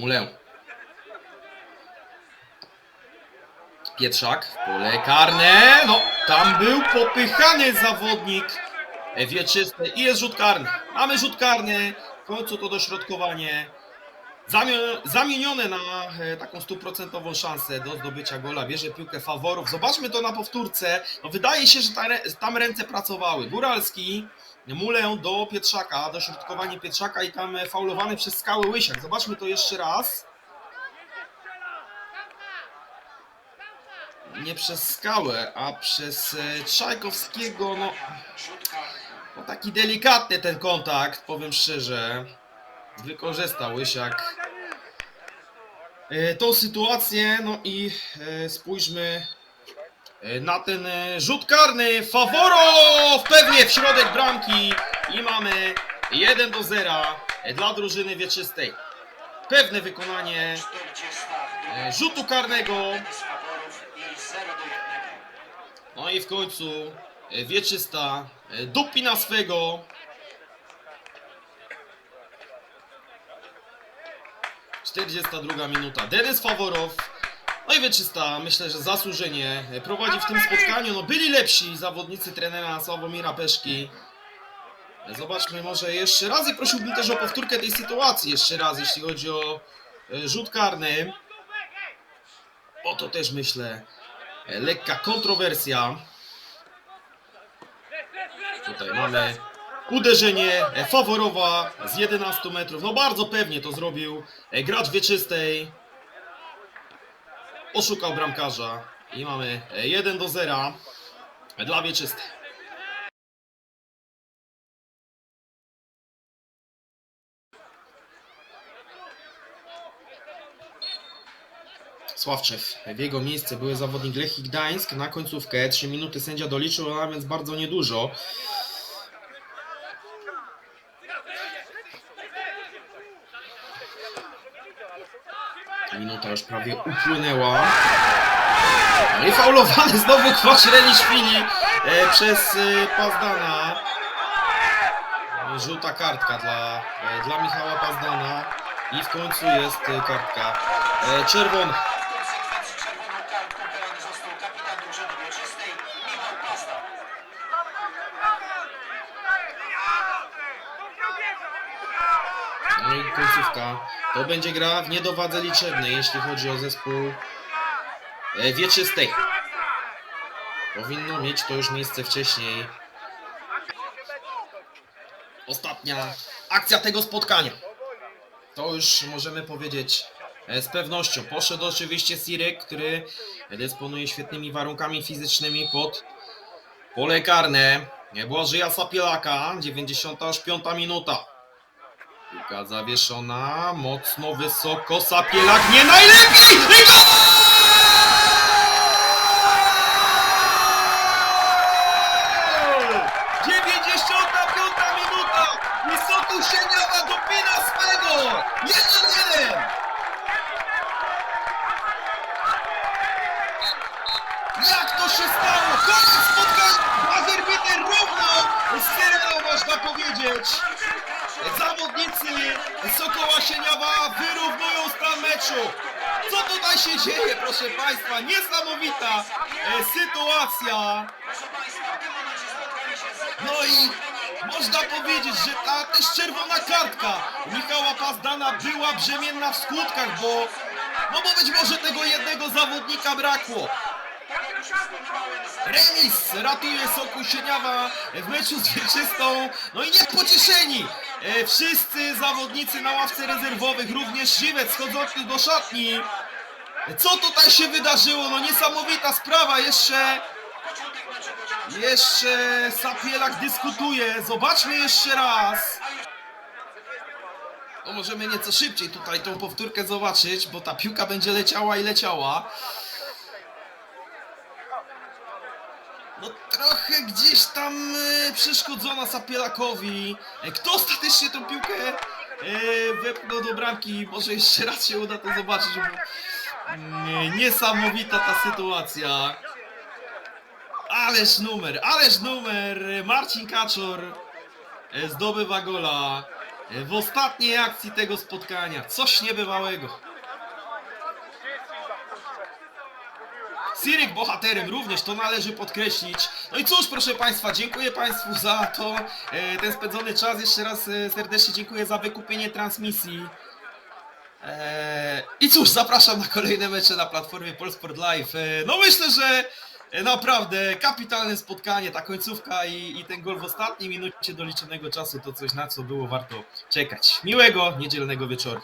Mulę. Pietrzak w pole karne. No, tam był popychany zawodnik wieczysty i jest rzut karny. Mamy rzut karny. W końcu to dośrodkowanie. Zamienione na e, taką stuprocentową szansę do zdobycia gola. Bierze piłkę faworów. Zobaczmy to na powtórce. No, wydaje się, że tam ręce pracowały. Góralski, Mulę do Pietrzaka, dośrodkowanie Pietrzaka i tam e, faulowany przez skały Łysiak. Zobaczmy to jeszcze raz. Nie przez skałę, a przez e, Czajkowskiego. No, no taki delikatny ten kontakt, powiem szczerze. Wykorzystał Łysiak tą sytuację. No i e, spójrzmy e, na ten e, rzut karny. Faworow pewnie w środek bramki i mamy 1 do 0 dla drużyny wieczystej. Pewne wykonanie e, rzutu karnego. No i w końcu e, wieczysta e, dupina swego. Czterdziesta druga minuta. Denis Faworow. No i wieczysta, myślę, że zasłużenie e, prowadzi w tym spotkaniu. No byli lepsi zawodnicy trenera Sławomira Peszki. E, Zobaczmy może jeszcze raz i prosiłbym też o powtórkę tej sytuacji jeszcze raz, jeśli chodzi o e, rzut karny. O to też myślę lekka kontrowersja. Tutaj mamy uderzenie e, Faworowa z 11 metrów. No bardzo pewnie to zrobił e, gracz wieczystej. Oszukał bramkarza i mamy e, 1 do 0 dla wieczystej. Sławczew. W jego miejsce były zawodnik Lechii Gdańsk na końcówkę. 3 minuty sędzia doliczył, a więc bardzo niedużo. Minuta już prawie upłynęła. No i faulowany znowu Kwaśreliszwili e, przez e, Pazdana. Żółta kartka dla, e, dla Michała Pazdana. I w końcu jest kartka czerwona. No i końcówka. To będzie gra w niedowadze liczebnej, jeśli chodzi o zespół e, wieczystej. Powinno mieć to już miejsce wcześniej. Ostatnia akcja tego spotkania. To już możemy powiedzieć e, z pewnością. Poszedł oczywiście Sirek, który dysponuje świetnymi warunkami fizycznymi pod pole karne. Błażeja Sapielaka, 95 minuta. Piłka zawieszona, mocno wysoko, Sapielak nie najlepiej! I gol! 95 minuta! Wysoko Sieniawa dopina swego! 1-1! Jak to się stało? Koniec spotkania! Bazerbiter równo z Syreną można powiedzieć! Zawodnicy Sokoła Sieniawa wyrównują stan meczu. Co tutaj się dzieje, proszę Państwa? Niesamowita e, sytuacja. No i można powiedzieć, że ta też czerwona kartka Michała Pazdana była brzemienna w skutkach, bo no bo być może tego jednego zawodnika brakło. Remis ratuje Soku Sieniawa w meczu z Wieczystą. No i niepocieszeni wszyscy zawodnicy na ławce rezerwowych, również Żywec schodzący do szatni. Co tutaj się wydarzyło? No niesamowita sprawa. Jeszcze, jeszcze Sapielak dyskutuje. Zobaczmy jeszcze raz. No możemy nieco szybciej tutaj tą powtórkę zobaczyć, bo ta piłka będzie leciała i leciała. No trochę gdzieś tam e, przeszkodzona Sapielakowi. E, kto ostatecznie tą piłkę e, wepchnął do bramki? Może jeszcze raz się uda to zobaczyć, bo mm, niesamowita ta sytuacja. Ależ numer, ależ numer! Marcin Kaczor e, zdobywa gola. e, w ostatniej akcji tego spotkania. Coś niebywałego. Siryk bohaterem również, to należy podkreślić. No i cóż, proszę Państwa, dziękuję Państwu za to, e, ten spędzony czas. Jeszcze raz e, serdecznie dziękuję za wykupienie transmisji. E, I cóż, zapraszam na kolejne mecze na platformie Polsport Live. E, No myślę, że e, naprawdę kapitalne spotkanie, ta końcówka i, i ten gol w ostatniej minucie doliczonego czasu to coś na co było warto czekać. Miłego niedzielnego wieczoru.